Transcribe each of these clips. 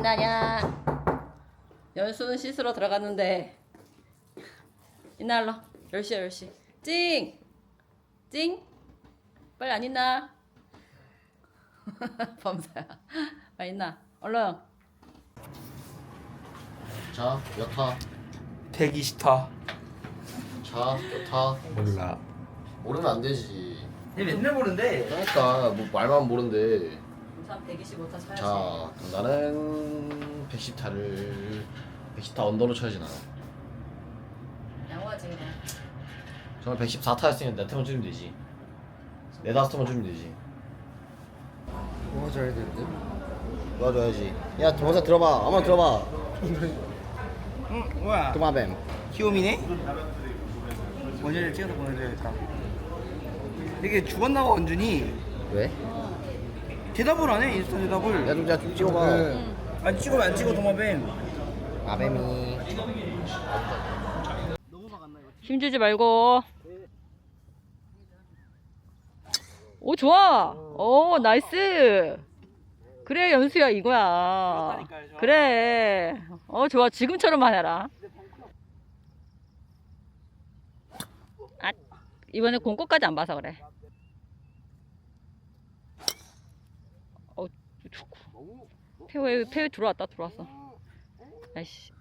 신나냐? 연수는 씻으러 들어갔는데 이날로 10시야 10시 찡! 찡! 빨리 안 있나? 범사야 빨리 있나? 얼른 자, 여타. 120타 자, 여타. 몰라 모르면 안 되지. 얘 맨날 보는데 그러니까 뭐 말만 모른데. 참 125타 쳐야지 자, 그럼 나는 110타를 110타 언더로 쳐야지 나. 양호하지 그냥 정말 114타 했으면 내 태만 줄이면 되지. 네 다섯 타만 줄이면 되지. 도와줘야 되는데 도와줘야지. 야, 동영상 들어봐. 한번 들어봐. 응 뭐야 도마뱀. 귀요미네? 원전을 찍어서 보내줘야겠다 이게 죽었나봐 원준이 왜? 대답을 안 해? 인스타 대답을? 야, 좀, 야, 좀 찍어봐. 안 찍으면 안 찍어 도마뱀. 마뱀이. 힘주지 말고. 오 좋아. 오 나이스. 그래 연수야 이거야. 그래. 어 좋아. 지금처럼만 해라. 아 이번에 공꽃까지 안 봐서 그래 어 태우에 태우 들어왔다 들어왔어 아이씨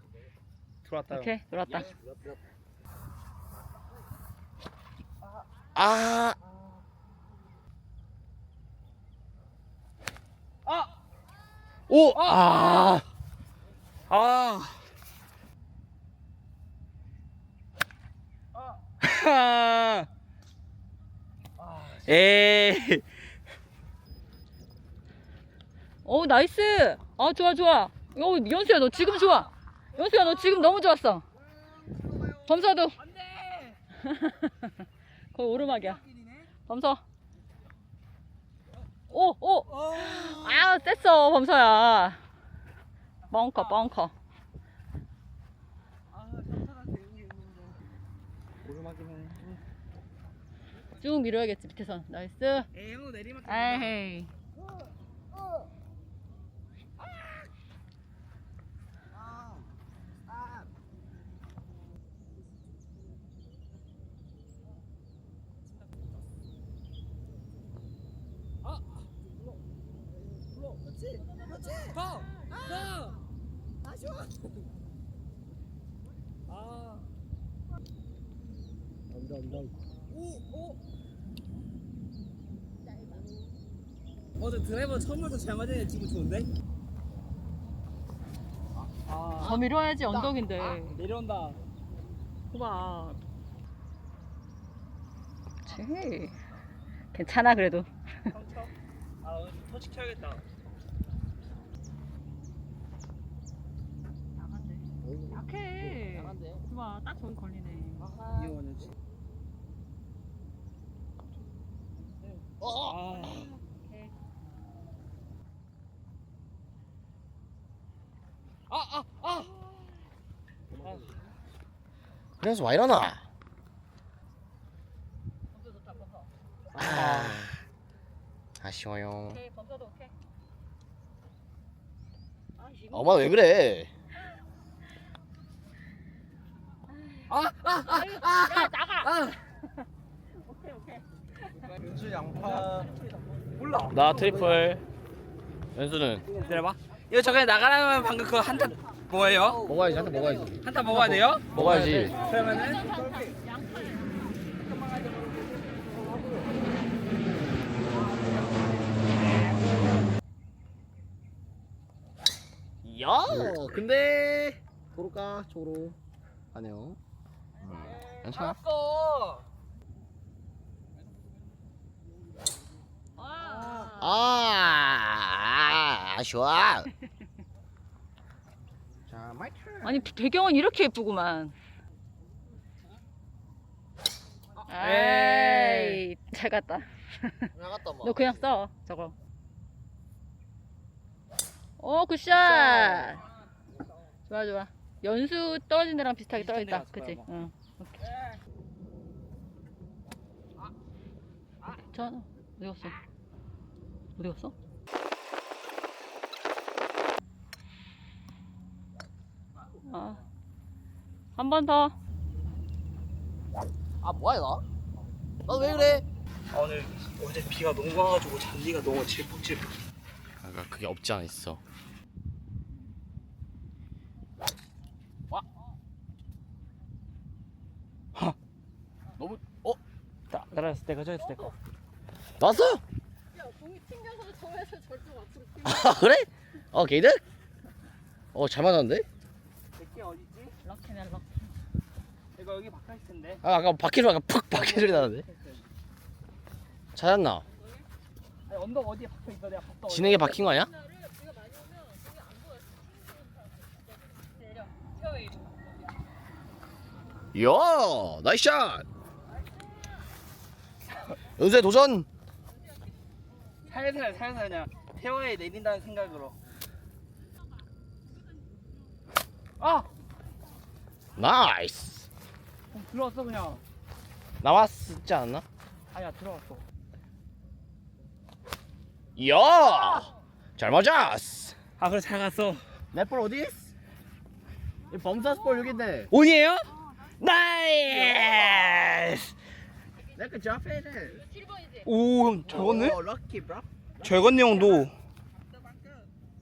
들어왔다 오케이 들어왔다 아! 아! 오! 아! 아 아. 에이 오 나이스. 아 좋아 좋아. 어 연수야 너 지금 좋아. 연수야 너 지금 너무 좋았어. 범서도. 거의 오르막이야. 범서. 오 오아 셌어 범서야. 벙커 벙커. 쭉 밀어야겠지 밑에선. 나이스. 에이 내리막 에이 그렇지 더! 더! 아쉬워. 아. 안 돼 안 돼 오! 오! 어제 드라이버 처음부터 잘 맞으니 지금 좋은데? 아, 더 밀어야지 언덕인데. 내려온다. 봐봐. 그렇지 괜찮아 그래도. 상처 아 오늘 좀 터치 켜야겠다 나간대 약해 나간대. 봐딱 저기 걸리네 아 아, 아, 아. 그래서 와 이러나? 좋다 아, 아쉬워요. 오케이 오케이 아 이거 엄마 왜 그래? 아, 야 나가 아. 오케이 오케이 연수 양파. 나 트리플. 연수는 기다려봐. 이거 저기 나가려면 방금 그거 한타 뭐예요? 먹어야지, 한테 먹어야지. 한타 먹어야 돼요? 먹어야지. 그러면은 야, 근데 도로가 쪽으로 가네요. 음, 괜찮아. 알았어. 아 아, 아쉬워. 자, 마이 턴. 아니 배경은 이렇게 예쁘구만. 에이. 잘 갔다. 나갔다 뭐. 너 그냥 써 저거. 오 굿샷. 좋아 좋아. 연수 떨어진 데랑 비슷하게 떨어졌다. 비슷한 데가 그치? 좋아요, 응 저 어디 갔어 어디 갔어 아. 한 번 더. 아 뭐야 나? 너왜 그래? 아, 오늘 어제 비가 너무 와가지고 잔디가 너무 질퍽질퍽. 아까 그게 없지 않아 있어. 너무 어 나 날아갔을 때가 저였을 때 거. 나왔어? 야, 공이 튕겨서 저에서 절대 맞추고 아 그래? 어 게이드? 어잘 맞았는데? 내게 어디지? 럭키네 럭키. 이거 여기 박혀 있을 텐데. 아 아까 바퀴 소리 아까 푹 바퀴 소리 나는데? 찾았나? 아니 언덕 어디에 박혀 있어 내가 봤어. 진에게 박힌 거 아니야? 이야 나이스 샷! 연수의 도전! 살살 살살 그냥 페어에 내린다는 생각으로. 아! 나이스! 어, 들어왔어 그냥. 나왔지 않나? 아니야 들어왔어. 이야! 잘 맞았어! 아 그래 잘 갔어. 넷볼 어디 있어? 이 범사스볼 여기인데 온이에요? 나이스! 내가 잡혀야 7번이지. 오, 형? 어, 럭키 브라 저건네 형도.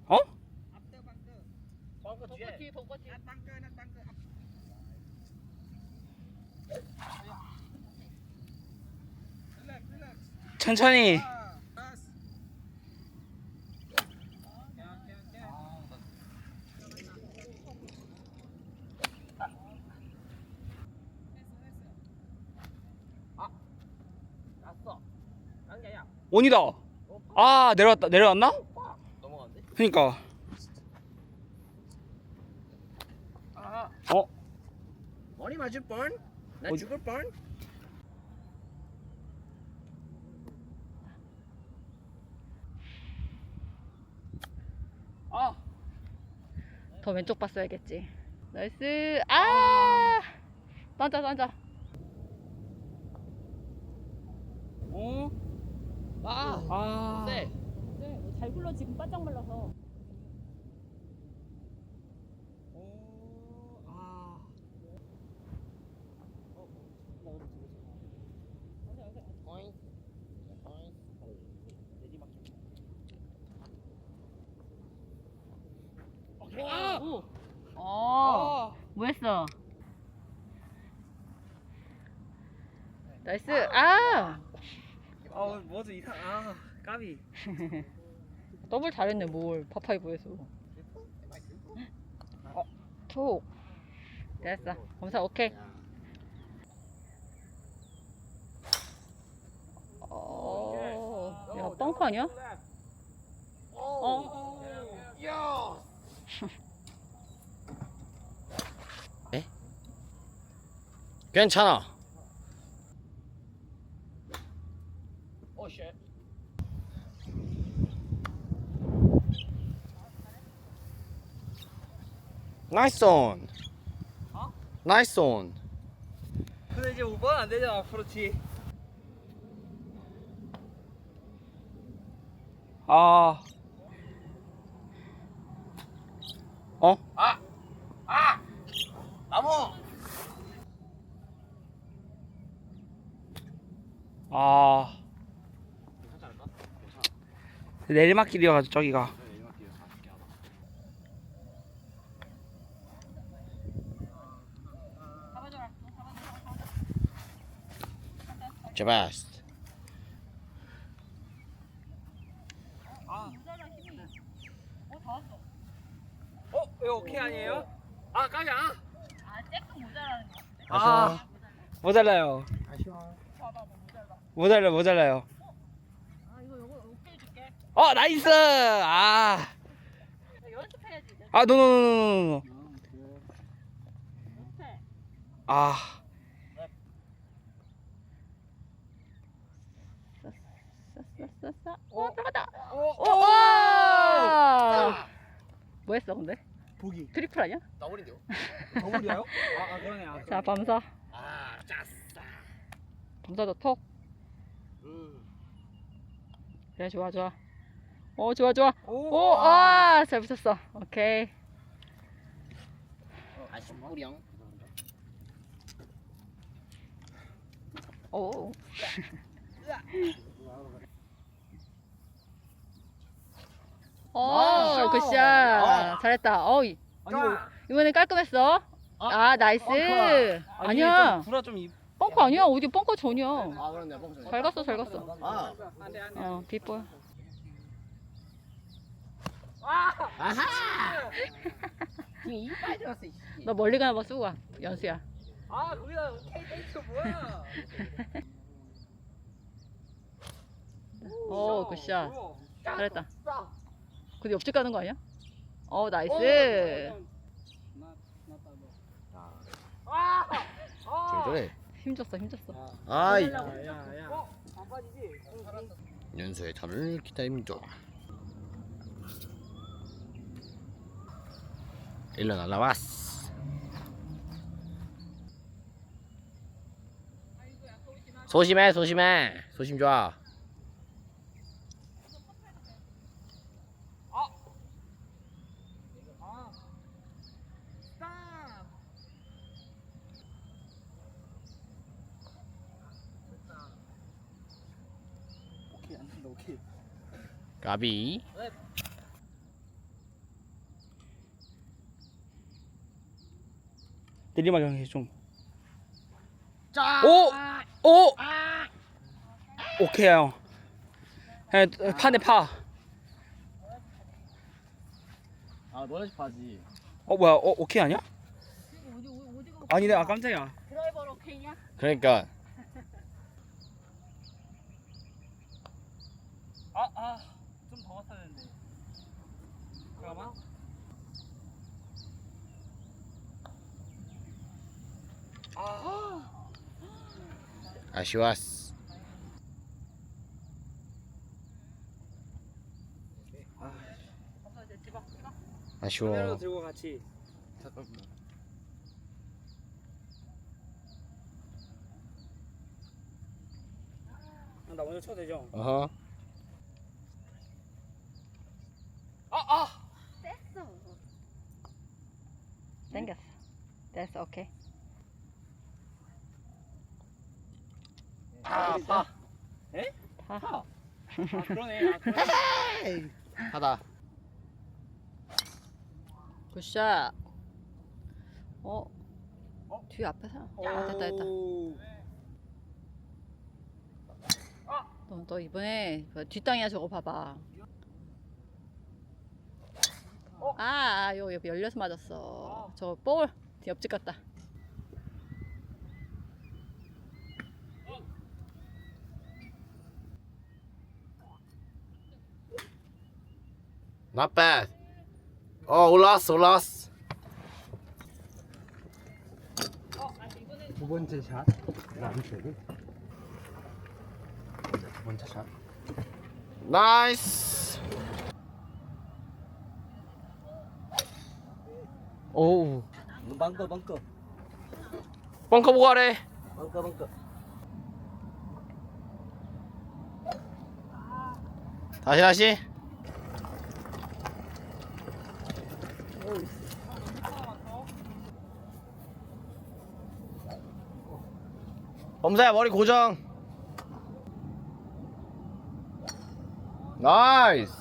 어? 벙커티. 천천히. 온이다. 아 내려왔다 내려왔나? 넘어갔네 그니까. 어? 머리 맞을 뻔? 나 어디- 죽을 뻔? 아. 더 왼쪽 봤어야겠지. 나이스. 아! 던져 던져. 어? 아! 아. 네. 네, 잘 굴러 지금 바짝 말라서. 어. 아. 아! 오. 어. 아. 뭐 했어? 나이스. 아! 아, 뭐지 이상. 아, 까비. 더블 잘했네 뭘 파파이브에서. 어, 톡. 됐어. 검사 오케이. 어, 야 뻥커 아니야? 어. 괜찮아 나이스 온 어? 나이스 온 근데 이제 5번 안 되잖아, 앞으로치. 아. 어? 나무 아. 내리막길이어가지고 저기가. 제발 아. 어? 이거 오케이 아니에요? 아, 까비 아. 아, 조금 모자라는 거. 아. 모자라요. 아쉬워 모자라 모자라요. 아, 이거 이거 오케이 줄게. 어, 나이스. 아. 연습해야지. 이제. 아, 노노노노노. 연습해. 아. 싸싸싸싸. 오, 들어갔다. 오. 오, 와! 뭐 했어, 근데? 보기. 트리플 아니야? 더블인데요? 더블이요? 아, 아 그러네. 아, 자, 밤사. 아 짜싸 밤사도 톡. 음. 그래, 좋아, 좋아. 오, 좋아, 좋아. 오. 오, 아, 잘 붙였어. 오케이. 우리 형. 오. 오, 굿샷. 아. 잘했다. 어, 이- 아니 이거 이번엔 깔끔했어. 아, 나이스. 아니, 아니야. 좀 불화 좀 입. 뻥커 아니야. 어디 뻥커 전이야. 아 그렇네. 뻥 잘 갔어, 잘 갔어. 아. 안돼 안돼. 어, 빗볼. 아하. 지금 이빨 들었어. 이. 너 멀리 가나 봐, 쓰고 가. 연수야. 아 거기다 K 땡초 뭐야? 오, 굿샷. 잘했다. 근데 옆집 가는 거 아니야? 어, 나이스. 저래. 힘줬어, 힘줬어. 아이. 야야야. 연수의 턴을 기다립니다. 일로 날라왔어. 소심해, 소심해. 소심 좋아. 아. 오케이. 까비. 내리막 형이 좀. 짜. 오! 오! 오케이 형. 형 파네 파. 아, 너네 집 바지. 어 뭐야? 어 오케이 아니야? 아니네 아 깜짝이야. 드라이버로 오케이냐? 그러니까 아아좀 더 갔어야 되는데. 잠깐만. 아. 아쉬웠어. 카메라 아쉬워. 들고 같이. 아, 나 먼저 쳐도 되죠? 어허. 아 아. 생겼어. 됐어, 오케이. 아 파. 파. 아 그러네. 아 그러네. 하다. 굿샷. 어? 어? 뒤 앞에서? 아, 됐다, 됐다. 오. 너, 너 이번에 그 뒷땅이야 저거 봐봐. 아, 아, 요, 요 열려서 맞았어. 저 볼 옆집 같다. Not bad. 어, 올라왔어, 올라왔어. 두 번째 샷. 남편은 두 번째 샷. 나이스. 오, 벙커 벙커 벙커 보고 하래. 벙커 벙커. 다시, 다시. 범사야 머리 고정. 나이스.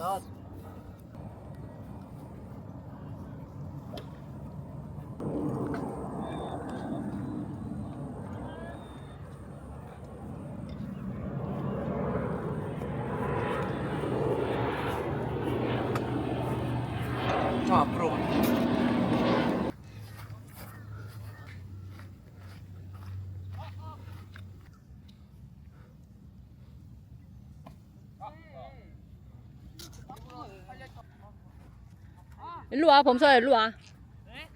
저 앞으로 가. 일로 와, 범사야, 일로 와.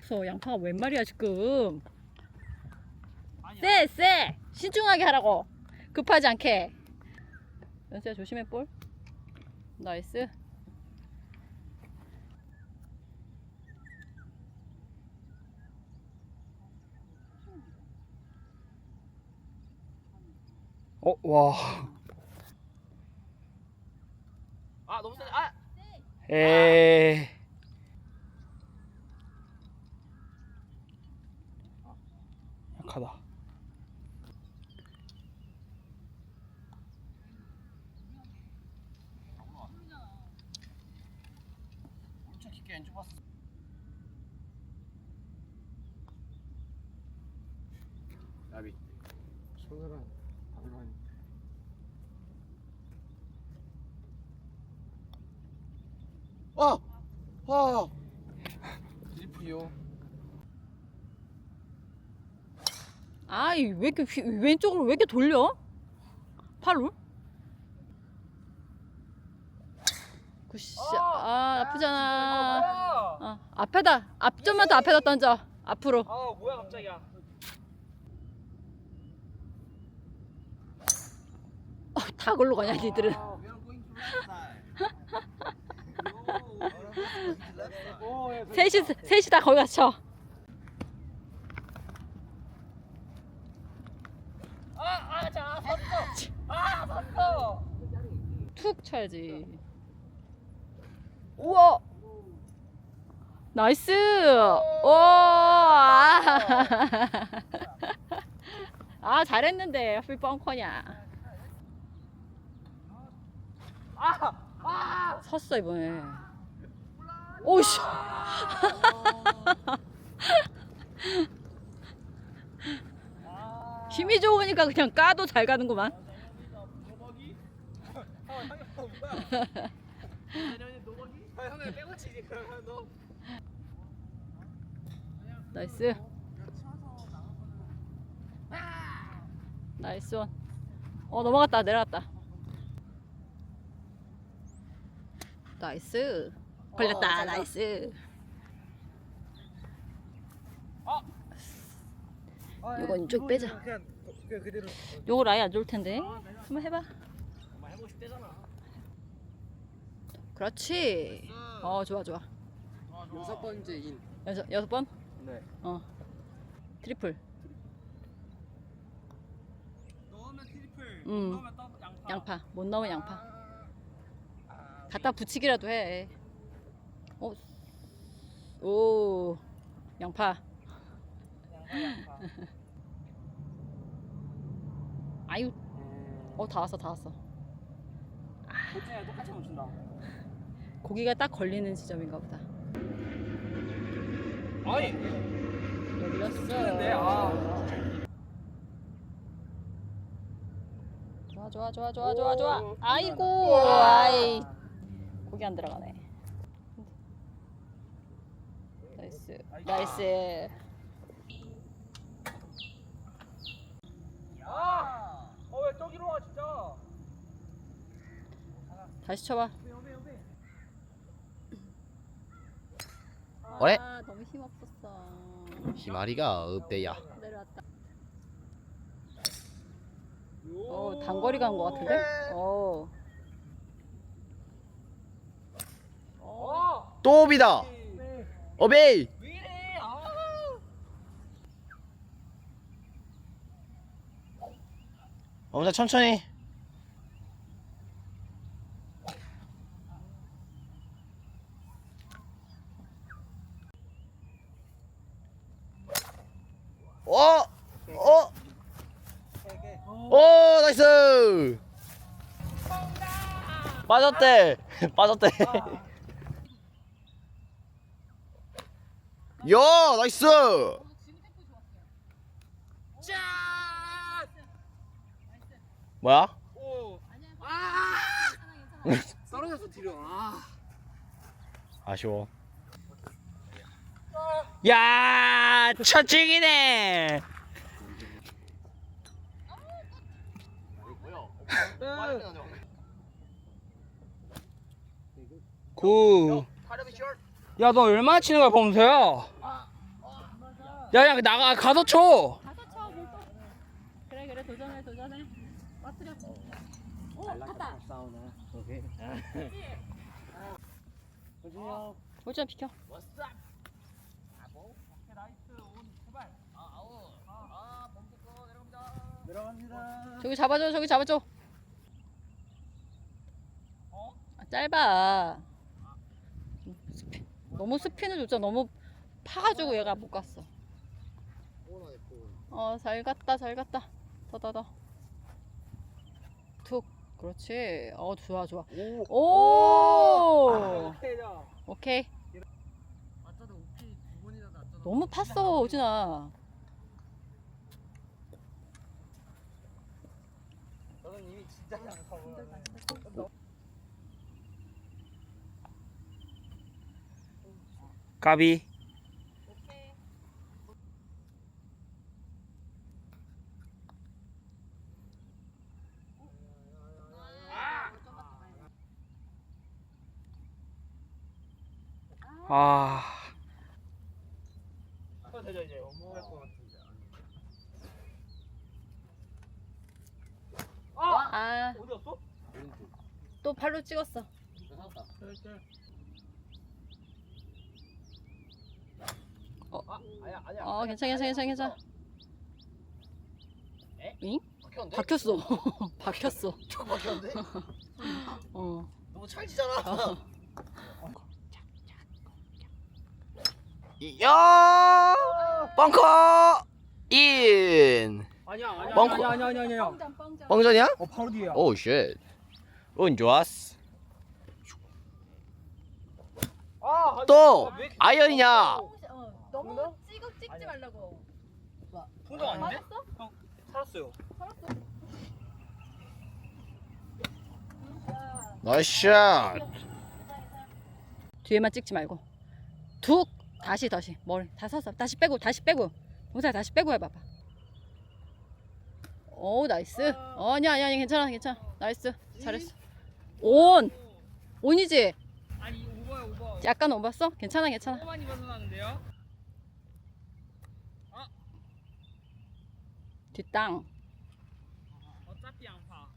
저 양파가 웬 말이야 지금? 쎄, 쎄. 신중하게 하라고. 급하지 않게. 연수야 조심해 볼. 나이스. 어 와. 아 너무 세네. 아. 에이. 완벽하다. 나비. 손으로 방만. 아! 아! 슬프요. 아이 왜 이렇게 휘- 왼쪽으로 왜 이렇게 돌려? 팔로? 굿샷. 아 나쁘잖아. 아, 어, 앞에다. 앞점만 더 앞에다 던져. 앞으로. 아 뭐야 갑자기야. 어, 다 걸로 가냐 니들은. 오, 예, 셋이 셋이 다 거기 가서 쳐. 아, 아, 자, 섰어. 아, 섰어. 툭 쳐야지. 우와. 나이스. 오. 아, 아 잘했는데 풀 뻥커냐. 아, 아. 섰어 이번에. 오씨. 힘이 좋으니까 그냥 까도 잘 가는구만. 나이스. 나이스 원. 어 넘어갔다 내려갔다. 나이스. 걸렸다. 나이스. 이건 쭉 빼자. 그냥 그냥 그대로. 요거 라이 안 좋을 텐데. 한번 해봐. 엄마 해보고 싶대잖아. 그렇지. 어 좋아 좋아. 여섯 번째 인. 여섯 여섯 번. 네. 어. 트리플. 넣으면 트리플. 음. 넣으면 더블 양파. 양파. 못 넣으면 양파. 아, 갖다 붙이기라도 해. 어. 오. 양파. 아유. 어 다 왔어 다 왔어. 고추에 똑같이 멈춘다. 고기가 딱 걸리는 지점인가 보다. 아니, 열렸어. 좋아 좋아 좋아 좋아 좋아 좋아. 오, 아이고 아이 고기 안 들어가네. 나이스 나이스. 아! 어, 왜 저기로 와, 진짜? 다시 쳐봐. 여배. 뭐래? 아 너무 힘 없었어. 희마리가 없대야. 내려왔다. 어 단거리 간것 같은데? 어. 어! 또비다. 네. 어베이. 왜 이래? 아! 엄청 천천히. 어! 어! 오, 나이스! 빠졌대! 빠졌대! 야, 나이스! 뭐야? 오! 아! 떨어졌어, 뒤로. 아. 아쉬워. 야, 첫찍이네. 구. 야, 너 얼마나 치는 거야, 범서야? 야, 야, 나가, 가서 쳐. 가서 쳐 물도. 그래 그래 도전해 도전해. 빠뜨려. 오 갔다. 볼좀 비켜. 내려갑니다. 저기 잡아줘 저기 잡아줘. 아, 짧아. 스피, 너무 스피는 줬잖아. 너무 파가지고 얘가 못 갔어. 어잘 갔다 잘 갔다. 더더 더. 툭. 그렇지. 어 좋아 좋아. 오. 오케이. 너무 팠어 오진아 저는 이미 진짜 양파고. 까비. 아. 어. 아, 아또 어디였어? 발로 찍었어 아, 아니야, 아니야. 어 괜찮아 괜찮아 괜찮아? 응? 박혔는데? 박혔어 박혔어 저 박혔는데? 어 너무 찰지잖아. 야! 벙커 인. 아니야 아니야 벙커. 아니야 아니야 아니야 아니야. 뻥장 뻥장 뻥전이야? 어 바로 뒤에야. Oh, 오 쉣. 운 좋았어. 아또 아이언이냐? 어, 너무 찍어 찍지 말라고 통장 아닌데? 맞았어? 살았어요. 살았어 나이스 샷. 뒤에만 찍지 말고 툭 다시 다시. 머리 다 섰어. 다시 빼고 다시 빼고. 동사 다시 빼고 해봐봐. 오 나이스. 어 아니야 아니야 아니야, 괜찮아 괜찮아. 나이스. 잘했어. 온! 온이지? 아니 오버야 오버. 약간 오봤어? 괜찮아 괜찮아. 많이 벗어나는데요? 뒷땅. 어차피 양파.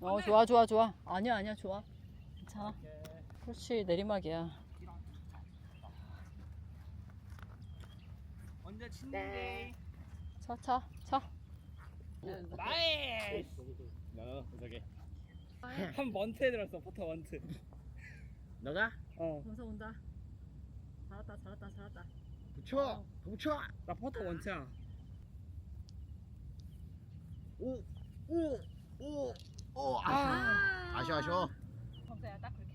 어 좋아 좋아 좋아. 아니야 아니야 좋아. 괜찮아 그렇지 내리막이야 언제 친데? 차차차 나이스. 너 저게. 한 원트에 들었어 포터 원트. 너가? 어. 동사 온다 잘했다 잘했다 잘했다 붙여. 붙여. 나 포터 원트야. 오. 오. 오. 오. 아. 아 아쉬워 아쉬워.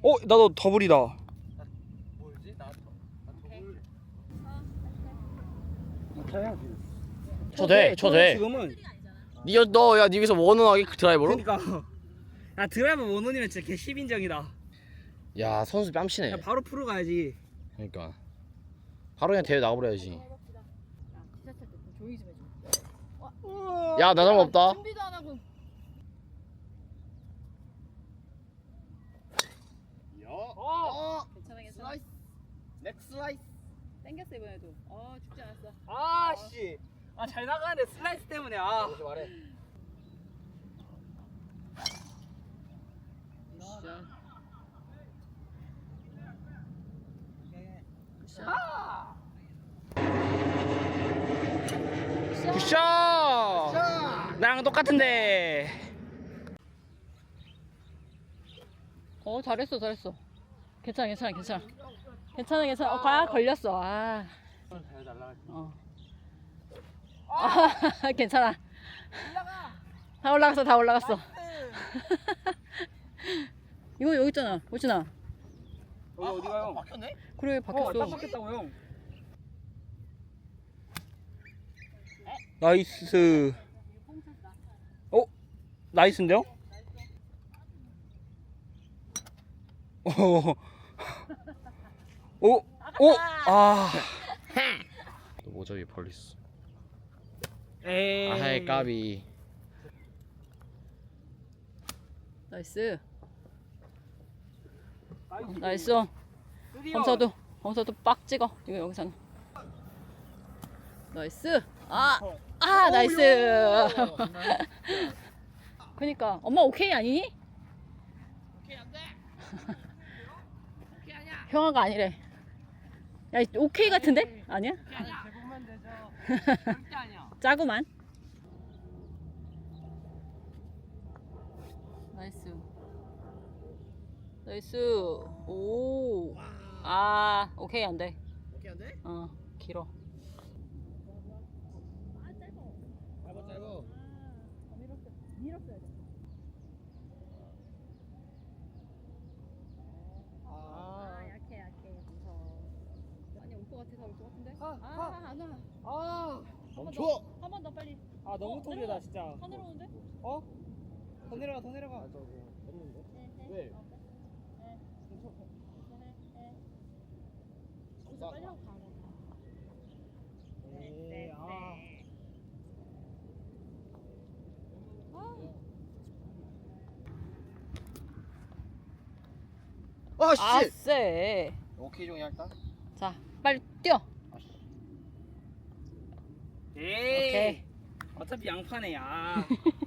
어 나도 더블이다. 뭐지 나 더블. 돼. 돼. 지금은 니 너야 니 여기서 원원하게 그 드라이버로? 그러니까 야 드라이버 원원이면 진짜 개 10인정이다. 야 선수 뺨치네. 야 바로 프로 가야지. 그러니까. 바로 그냥 대회 나가버려야지. 야 기사 찰때 조용히 좀 해줘 야나 잘못 없다. 준비도 안 하고 어. 괜찮아 괜찮아 넥스 슬라이스. 땡겼어 이번에도 어 죽지 않았어 아 씨. 아 잘 나가는데 슬라이스 때문에 아. 그러지 말해. 굿샷. 나랑 똑같은데. 어 잘했어 잘했어 괜찮아 괜찮아 괜찮아 괜찮아 괜찮아 어 과, 걸렸어 아 어. 아, 괜찮아 다 올라갔어 다 올라갔어 이거 여기 있잖아 오진아 여기 어디 가요? 박혔네? 그래 어, 딱 바뀌었어 바뀌었다고 형. 나이스. 어? 나이스인데요? 오. 오. 오. 아. 또 모자 위에 벌리스. 에이. 아하이 까비. 나이스 나이스. 나이스. 범서도 범서도 빡 찍어 이거 여기서는 나이스 아, 아 나이스 그니까 엄마 오케이 아니니? 오케이 안 돼. 오케이 아니야. 형아가 아니래 야 오케이 같은데? 아니야? 아니야. 보면 되죠. 절대 아니야. 짜구만 나이스 나이스 오 아 오케이 안 돼 오케이 안 돼? 어 길어 짧아 짧아. 밀었어야 돼 아. 약해 약해 무서워 번 좋아. 더. 한번 더 빨리. 아 너무 어, 톱이다 내려가. 진짜. 더 내려오는데? 어? 더 내려가 더 내려가. 아, 저기 했는데. 왜? 왜? 여기서 빨리 하고 가야 돼. 에이, 아. 아 씨. 아쎄. 오케이 종이 할까? 자, 빨리 뛰어. 에이. 오케이. 어차피 양파네 야.